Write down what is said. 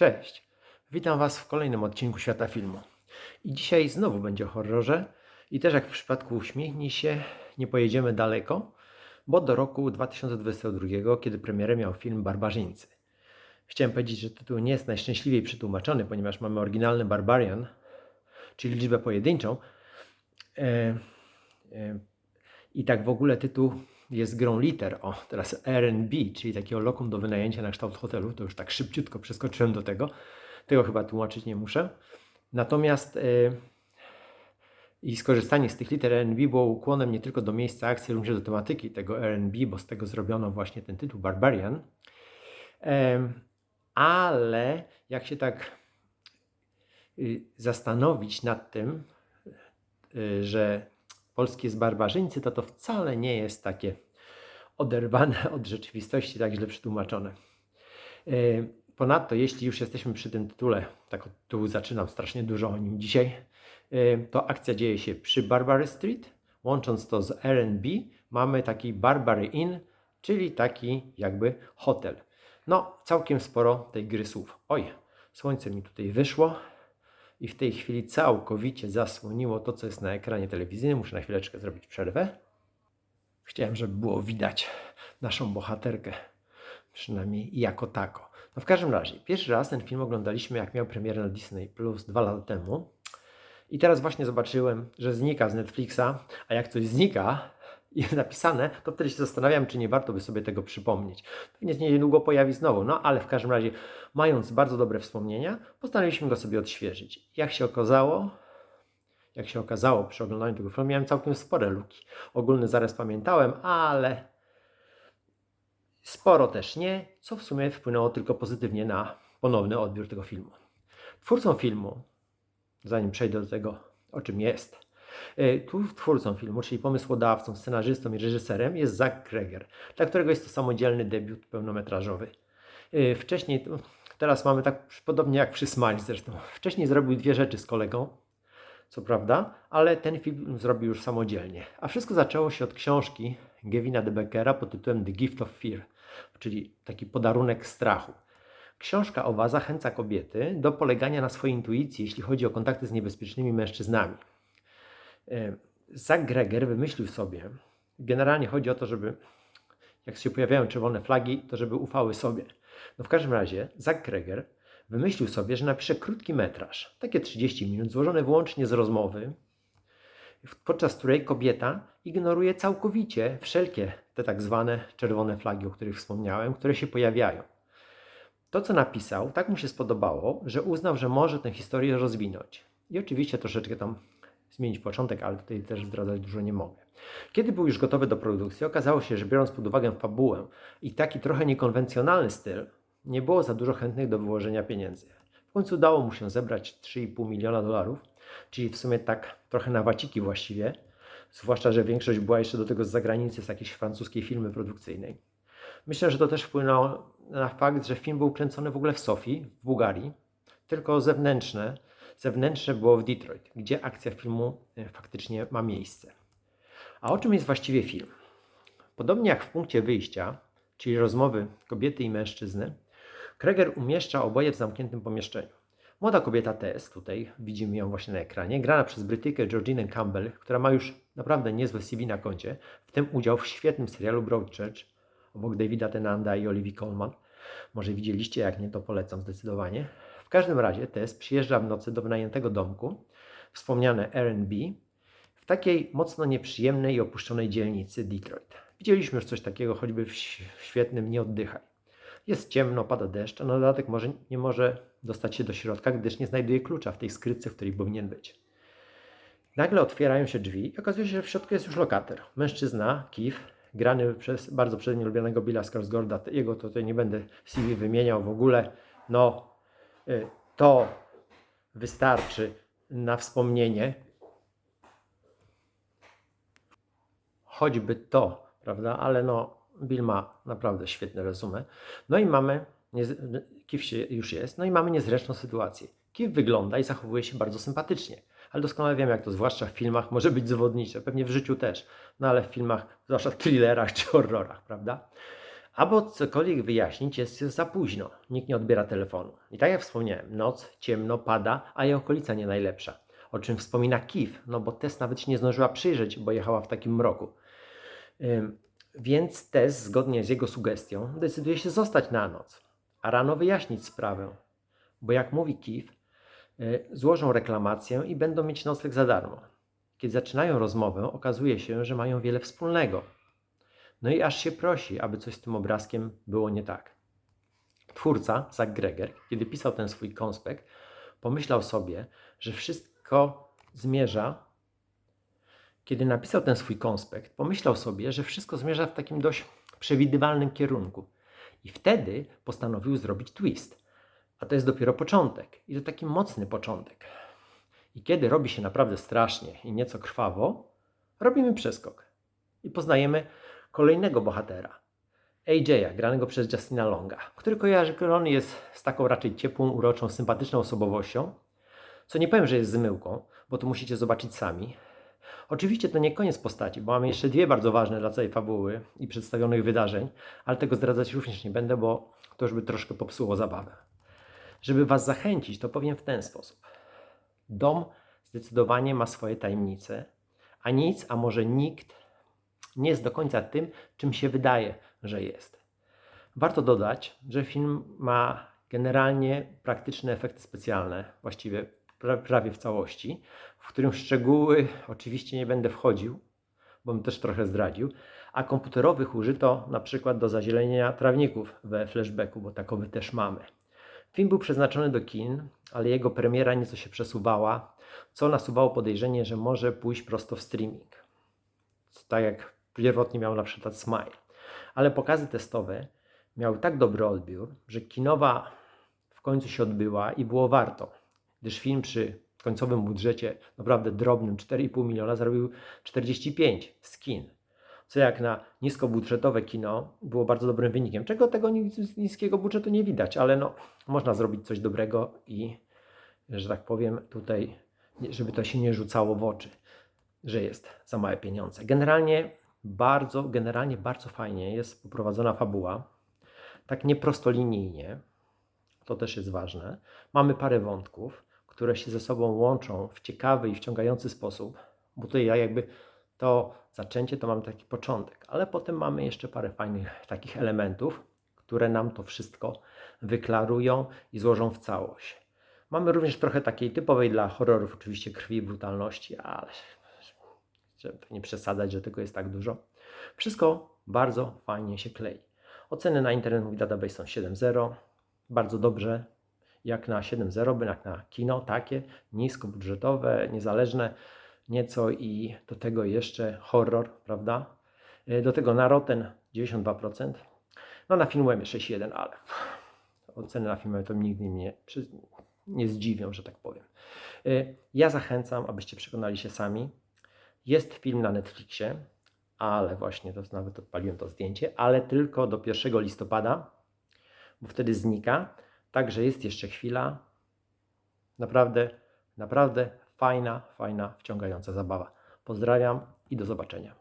Cześć, witam Was w kolejnym odcinku Świata Filmu. I dzisiaj znowu będzie o horrorze. I też jak w przypadku Uśmiechnij się, nie pojedziemy daleko, bo do roku 2022, kiedy premierę miał film Barbarzyńcy. Chciałem powiedzieć, że tytuł nie jest najszczęśliwiej przetłumaczony, ponieważ mamy oryginalny Barbarian, czyli liczbę pojedynczą. E, e, I tak w ogóle tytuł jest grą liter. O, teraz R&B, czyli takiego lokum do wynajęcia na kształt hotelu. To już tak szybciutko przeskoczyłem do tego. Tego chyba tłumaczyć nie muszę. Natomiast e, i skorzystanie z tych liter R&B było ukłonem nie tylko do miejsca akcji, ale również do tematyki tego R&B, bo z tego zrobiono właśnie ten tytuł Barbarian. Em, ale jak się tak y, zastanowić nad tym, y, że polskie barbarzyńcy, to to wcale nie jest takie oderwane od rzeczywistości, tak źle przetłumaczone. Y, Ponadto, jeśli już jesteśmy przy tym tytule, tak tyłu zaczynam strasznie dużo o nim dzisiaj, y, to akcja dzieje się przy Barbary Street. Łącząc to z R&B, mamy taki Barbary Inn, czyli taki jakby hotel. No, całkiem sporo tej gry słów. Oj, słońce mi tutaj wyszło i w tej chwili całkowicie zasłoniło to, co jest na ekranie telewizyjnym. Muszę na chwileczkę zrobić przerwę. Chciałem, żeby było widać naszą bohaterkę, przynajmniej jako tako. No w każdym razie, pierwszy raz ten film oglądaliśmy, jak miał premierę na Disney Plus dwa lata temu. I teraz właśnie zobaczyłem, że znika z Netflixa, a jak coś znika jest napisane, to wtedy się zastanawiam, czy nie warto by sobie tego przypomnieć. Pewnie się niedługo pojawi znowu, no ale w każdym razie, mając bardzo dobre wspomnienia, postanowiliśmy go sobie odświeżyć. Jak się okazało, jak się okazało przy oglądaniu tego filmu, miałem całkiem spore luki. Ogólny zarys pamiętałem, ale sporo też nie, co w sumie wpłynęło tylko pozytywnie na ponowny odbiór tego filmu. Twórcą filmu, zanim przejdę do tego, o czym jest, tu twórcą filmu, czyli pomysłodawcą, scenarzystą i reżyserem jest Zach Kreger, dla którego jest to samodzielny debiut pełnometrażowy. Y, Wcześniej, teraz mamy tak podobnie jak przy Smile zresztą, wcześniej zrobił dwie rzeczy z kolegą, co prawda, ale ten film zrobił już samodzielnie. A wszystko zaczęło się od książki Gevina de Beckera pod tytułem The Gift of Fear, czyli taki podarunek strachu. Książka owa zachęca kobiety do polegania na swojej intuicji, jeśli chodzi o kontakty z niebezpiecznymi mężczyznami. E, Zach Greger wymyślił sobie, generalnie chodzi o to, żeby jak się pojawiają czerwone flagi, to żeby ufały sobie. No w każdym razie Zach Greger wymyślił sobie, że napisze krótki metraż, takie 30 minut, złożony wyłącznie z rozmowy, podczas której kobieta ignoruje całkowicie wszelkie te tak zwane czerwone flagi, o których wspomniałem, które się pojawiają. To, co napisał, tak mu się spodobało, że uznał, że może tę historię rozwinąć. I oczywiście troszeczkę tam zmienić początek, ale tutaj też zdradzać dużo nie mogę. Kiedy był już gotowy do produkcji, okazało się, że biorąc pod uwagę fabułę i taki trochę niekonwencjonalny styl, nie było za dużo chętnych do wyłożenia pieniędzy. W końcu udało mu się zebrać 3,5 miliona dolarów, czyli w sumie tak trochę na waciki właściwie, zwłaszcza, że większość była jeszcze do tego z zagranicy, z jakiejś francuskiej firmy produkcyjnej. Myślę, że to też wpłynęło na fakt, że film był kręcony w ogóle w Sofii, w Bułgarii, tylko zewnętrzne, zewnętrzne było w Detroit, gdzie akcja filmu e, faktycznie ma miejsce. A o czym jest właściwie film? Podobnie jak w punkcie wyjścia, czyli rozmowy kobiety i mężczyzny, Kreger umieszcza oboje w zamkniętym pomieszczeniu. Młoda kobieta Tess, tutaj widzimy ją właśnie na ekranie, grana przez Brytyjkę Georginę Campbell, która ma już naprawdę niezłe CV na koncie, w tym udział w świetnym serialu Broadchurch, obok Davida Tennanta i Olivia Colman. Może widzieliście, jak nie, to polecam zdecydowanie. Każdym razie Tess przyjeżdża w nocy do wynajętego domku, wspomniane R&B, w takiej mocno nieprzyjemnej i opuszczonej dzielnicy Detroit. Widzieliśmy już coś takiego choćby w świetnym Nie oddychaj. Jest ciemno, pada deszcz, a na dodatek może, nie może dostać się do środka, gdyż nie znajduje klucza w tej skrytce, w której powinien być. Nagle otwierają się drzwi i okazuje się, że w środku jest już lokator. Mężczyzna, Keith, grany przez bardzo przez mnie lubianego Billa Skarsgårda. Jego to tutaj nie będę CV wymieniał w ogóle. No, to wystarczy na wspomnienie. Choćby to, prawda? Ale no, Bill ma naprawdę świetne resume. No i mamy, Kif się już jest, no i mamy niezręczną sytuację. Kif wygląda i zachowuje się bardzo sympatycznie, ale doskonale wiem, jak to zwłaszcza w filmach może być zwodnicze, pewnie w życiu też, no ale w filmach, zwłaszcza w thrillerach czy horrorach, prawda? Aby cokolwiek wyjaśnić, jest za późno. Nikt nie odbiera telefonu. I tak jak wspomniałem, noc, ciemno, pada, a jej okolica nie najlepsza. O czym wspomina Kif, no bo Tess nawet się nie zdążyła przyjrzeć, bo jechała w takim mroku. Ym, więc Tess, zgodnie z jego sugestią, decyduje się zostać na noc, a rano wyjaśnić sprawę. Bo jak mówi Kif, y, złożą reklamację i będą mieć nocleg za darmo. Kiedy zaczynają rozmowę, okazuje się, że mają wiele wspólnego. No i aż się prosi, aby coś z tym obrazkiem było nie tak. Twórca, Zach Greger, kiedy pisał ten swój konspekt, pomyślał sobie, że wszystko zmierza. Kiedy napisał ten swój konspekt, pomyślał sobie, że wszystko zmierza w takim dość przewidywalnym kierunku. I wtedy postanowił zrobić twist. A to jest dopiero początek. I to taki mocny początek. I kiedy robi się naprawdę strasznie i nieco krwawo, robimy przeskok. I poznajemy kolejnego bohatera. AJ'a, granego przez Justina Longa, który kojarzony jest z taką raczej ciepłą, uroczą, sympatyczną osobowością, co nie powiem, że jest zmyłką, bo to musicie zobaczyć sami. Oczywiście to nie koniec postaci, bo mamy jeszcze dwie bardzo ważne dla całej fabuły i przedstawionych wydarzeń, ale tego zdradzać również nie będę, bo to już by troszkę popsuło zabawę. Żeby Was zachęcić, to powiem w ten sposób. Dom zdecydowanie ma swoje tajemnice, a nic, a może nikt nie jest do końca tym, czym się wydaje, że jest. Warto dodać, że film ma generalnie praktyczne efekty specjalne, właściwie pra prawie w całości, w którym szczegóły oczywiście nie będę wchodził, bo bym też trochę zdradził, a komputerowych użyto na przykład do zazielenia trawników we flashbacku, bo takowy też mamy. Film był przeznaczony do kin, ale jego premiera nieco się przesuwała, co nasuwało podejrzenie, że może pójść prosto w streaming. Tak jak pierwotnie miał na przykład Smile. Ale pokazy testowe miały tak dobry odbiór, że kinowa w końcu się odbyła i było warto, gdyż film przy końcowym budżecie naprawdę drobnym 4,5 miliona zarobił 45 z kin. Co jak na niskobudżetowe kino było bardzo dobrym wynikiem. Czego tego niskiego budżetu nie widać, ale no, można zrobić coś dobrego i, że tak powiem, tutaj, żeby to się nie rzucało w oczy, że jest za małe pieniądze. Generalnie bardzo, generalnie bardzo fajnie jest poprowadzona fabuła. Tak nieprostolinijnie, to też jest ważne. Mamy parę wątków, które się ze sobą łączą w ciekawy i wciągający sposób, bo tutaj jakby to zaczęcie to mamy taki początek, ale potem mamy jeszcze parę fajnych takich elementów, które nam to wszystko wyklarują i złożą w całość. Mamy również trochę takiej typowej dla horrorów oczywiście krwi i brutalności, ale żeby nie przesadzać, że tego jest tak dużo. Wszystko bardzo fajnie się klei. Oceny na Internet Movie Database są 7.0, bardzo dobrze, jak na 7.0, jak na kino, takie niskobudżetowe, niezależne nieco i do tego jeszcze horror, prawda? E, do tego na Rotten 92%, no na Filmwebie 6.1, ale oceny na Filmwebie to nigdy mnie nie zdziwią, że tak powiem. E, ja zachęcam, abyście przekonali się sami. Jest film na Netflixie, ale właśnie to nawet odpaliłem to zdjęcie, ale tylko do 1 listopada, bo wtedy znika. Także jest jeszcze chwila. Naprawdę, naprawdę fajna, fajna, wciągająca zabawa. Pozdrawiam i do zobaczenia.